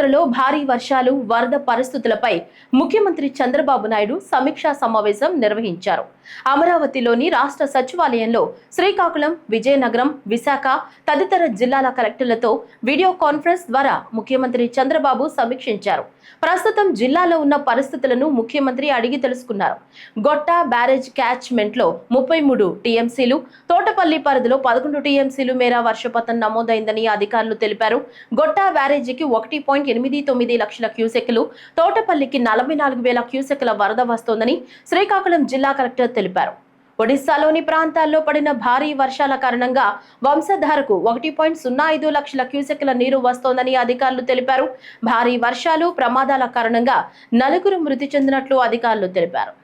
ఆంధ్రలో భారీ వర్షాలు వరద పరిస్థితులపై ముఖ్యమంత్రి చంద్రబాబు నాయుడు సమీక్షా సమావేశం నిర్వహించారు. అమరావతిలోని రాష్ట్ర సచివాలయంలో శ్రీకాకుళం విజయనగరం విశాఖ తదితర జిల్లాల కలెక్టర్లతో వీడియో కాన్ఫరెన్స్ ద్వారా ముఖ్యమంత్రి చంద్రబాబు సమీక్షించారు. ప్రస్తుతం జిల్లాలో ఉన్న పరిస్థితులను ముఖ్యమంత్రి అడిగి తెలుసుకున్నారు. గొట్ట బ్యారేజ్ క్యాచ్మెంట్లో ముప్పై మూడు టీఎంసీలు తోటపల్లి పరిధిలో పదకొండు టీఎంసీలు మేర వర్షపాతం నమోదైందని అధికారులు తెలిపారు. గొట్ట బ్యారేజీకి ఒకటి పాయింట్ ఎనిమిది తొమ్మిది లక్షల క్యూసెక్లు తోటపల్లికి నలభై నాలుగు వేల క్యూసెక్ల వరద వస్తోందని శ్రీకాకుళం జిల్లా కలెక్టర్ తెలిపారు. ఒడిశాలోని ప్రాంతాల్లో పడిన భారీ వర్షాల కారణంగా వంశధారకు ఒకటి పాయింట్ సున్నా ఐదు లక్షల క్యూసెక్ల నీరు వస్తోందని అధికారులు తెలిపారు. భారీ వర్షాలు ప్రమాదాల కారణంగా నలుగురు మృతి చెందినట్లు అధికారులు తెలిపారు.